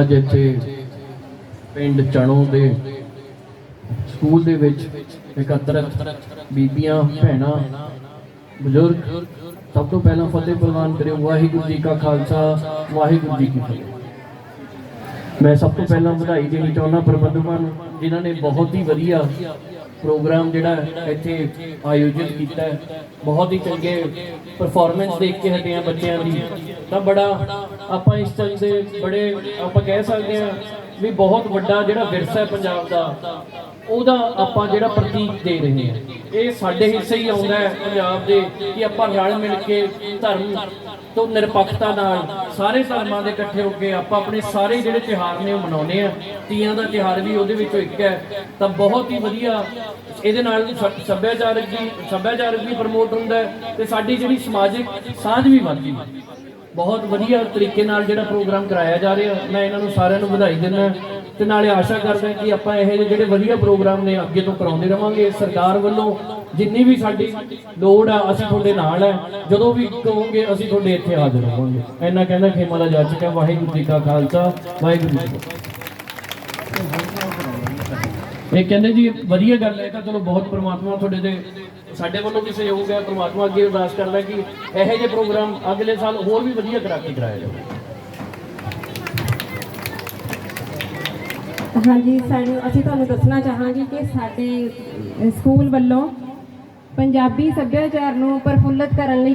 ਅੱਜ ਇੱਥੇ ਪਿੰਡ ਚਣੋ ਦੇ ਸਕੂਲ ਦੇ ਵਿੱਚ ਇਕੱਤਰਤ ਬੀਬੀਆਂ, ਭੈਣਾਂ, ਬਜ਼ੁਰਗ ਸਭ ਤੋਂ ਪਹਿਲਾਂ ਫਤਿਹ ਪ੍ਰਵਾਨ ਕਰਿਓ। ਵਾਹਿਗੁਰੂ ਜੀ ਕਾ ਖਾਲਸਾ, ਵਾਹਿਗੁਰੂ ਜੀ ਕੀ ਫਤਿਹ। ਮੈਂ ਸਭ ਤੋਂ ਪਹਿਲਾਂ ਵਧਾਈ ਦੇਣੀ ਚਾਹੁੰਦਾ ਪ੍ਰਬੰਧਕਾਂ ਨੂੰ, ਜਿਨ੍ਹਾਂ ਨੇ ਬਹੁਤ ਹੀ ਵਧੀਆ ਪ੍ਰੋਗਰਾਮ ਜਿਹੜਾ ਇੱਥੇ ਆਯੋਜਿਤ ਕੀਤਾ ਬਹੁਤ ਹੀ ਚੰਗੇ ਪਰਫਾਰਮੈਂਸ ਦੇਖ ਕੇ ਹਟੇ ਆ ਬੱਚਿਆਂ ਦੀ। ਤਾਂ ਬੜਾ ਆਪਾਂ ਇਸ ਤਰ੍ਹਾਂ ਦੇ ਬੜੇ ਆਪਾਂ ਕਹਿ ਸਕਦੇ ਹਾਂ ਵੀ ਬਹੁਤ ਵੱਡਾ ਜਿਹੜਾ ਵਿਰਸਾ ਹੈ ਪੰਜਾਬ ਦਾ, ਉਹਦਾ ਆਪਾਂ ਜਿਹੜਾ ਪ੍ਰਤੀਕ ਦੇ ਰਹੇ ਹਾਂ। ਇਹ ਸਾਡੇ ਹਿੱਸੇ ਹੀ ਆਉਂਦਾ ਹੈ ਪੰਜਾਬ ਦੇ ਕਿ ਆਪਾਂ ਰਲ ਮਿਲ ਕੇ ਧਰਮ ਤੋਂ ਨਿਰਪੱਖਤਾ ਨਾਲ ਸਾਰੇ ਧਰਮਾਂ ਦੇ ਇਕੱਠੇ ਹੋ ਕੇ ਆਪਾਂ ਆਪਣੇ ਸਾਰੇ ਜਿਹੜੇ ਤਿਉਹਾਰ ਨੇ ਉਹ ਮਨਾਉਂਦੇ ਆ ਤੀਆਂ ਦਾ ਤਿਉਹਾਰ ਵੀ ਉਹਦੇ ਵਿੱਚੋਂ ਇੱਕ ਹੈ। ਤਾਂ ਬਹੁਤ ਹੀ ਵਧੀਆ ਇਹਦੇ ਨਾਲ ਸ- ਸੱਭਿਆਚਾਰਕ ਦੀ ਸੱਭਿਆਚਾਰਕ ਵੀ ਪ੍ਰਮੋਟ ਹੁੰਦਾ ਹੈ ਤੇ ਸਾਡੀ ਜਿਹੜੀ ਸਮਾਜਿਕ ਸਾਂਝ ਵੀ ਵੱਧਦੀ ਹੈ। ਬਹੁਤ ਵਧੀਆ ਤਰੀਕੇ ਨਾਲ ਜਿਹੜਾ ਪ੍ਰੋਗਰਾਮ ਕਰਾਇਆ ਜਾ ਰਿਹਾ। ਮੈਂ ਇਹਨਾਂ ਨੂੰ ਸਾਰਿਆਂ ਨੂੰ ਵਧਾਈ ਦਿੰਦਾ ਤੇ ਨਾਲੇ ਆਸ਼ਾ ਕਰਦਾ ਕਿ ਆਪਾਂ ਇਹ ਜਿਹੇ ਜਿਹੜੇ ਵਧੀਆ ਪ੍ਰੋਗਰਾਮ ਨੇ ਅੱਗੇ ਤੋਂ ਕਰਾਉਂਦੇ ਰਵਾਂਗੇ। ਸਰਕਾਰ ਵੱਲੋਂ ਜਿੰਨੀ ਵੀ ਸਾਡੀ ਲੋੜ ਆ, ਅਸੀਂ ਤੁਹਾਡੇ ਨਾਲ ਹੈ ਜਦੋਂ ਵੀ ਕਹੋਗੇ, ਅਸੀਂ ਤੁਹਾਡੇ ਇੱਥੇ ਹਾਜ਼ਰ ਹੋਵਾਂਗੇ। ਇੰਨਾ ਕਹਿੰਦਾ ਖੇਮਾ ਦਾ ਜਾ ਕਾ ਵਾਹਿਗੁਰੂ ਜੀ ਕਾ ਖਾਲਸਾ, ਵਾਹਿਗੁਰੂ ਜੀ ਇਹ ਕਹਿੰਦੇ ਜੀ, ਵਧੀਆ ਗੱਲ ਹੈ ਤਾਂ ਚਲੋ ਬਹੁਤ ਪ੍ਰਮਾਤਮਾ ਤੁਹਾਡੇ ਦੇ ਸਾਡੇ ਵੱਲੋਂ ਵੀ ਸਹਿਯੋਗ ਹੈ, ਪ੍ਰਮਾਤਮਾ ਅੱਗੇ ਅਰਦਾਸ ਕਰਦਾ ਕਿ ਇਹੋ ਜਿਹੇ ਪ੍ਰੋਗਰਾਮ ਅਗਲੇ ਸਾਲ ਹੋਰ ਵੀ ਵਧੀਆ ਕਰਾ ਕੇ ਕਰਾਇਆ ਜਾਵੇ। ਹਾਂਜੀ, ਸਾਨੂੰ, ਅਸੀਂ ਤੁਹਾਨੂੰ ਦੱਸਣਾ ਚਾਹਾਂਗੇ ਕਿ ਸਾਡੇ ਸਕੂਲ ਵੱਲੋਂ ਪੰਜਾਬੀ ਸੱਭਿਆਚਾਰ ਨੂੰ ਪ੍ਰਫੁੱਲਤ ਕਰਨ ਲਈ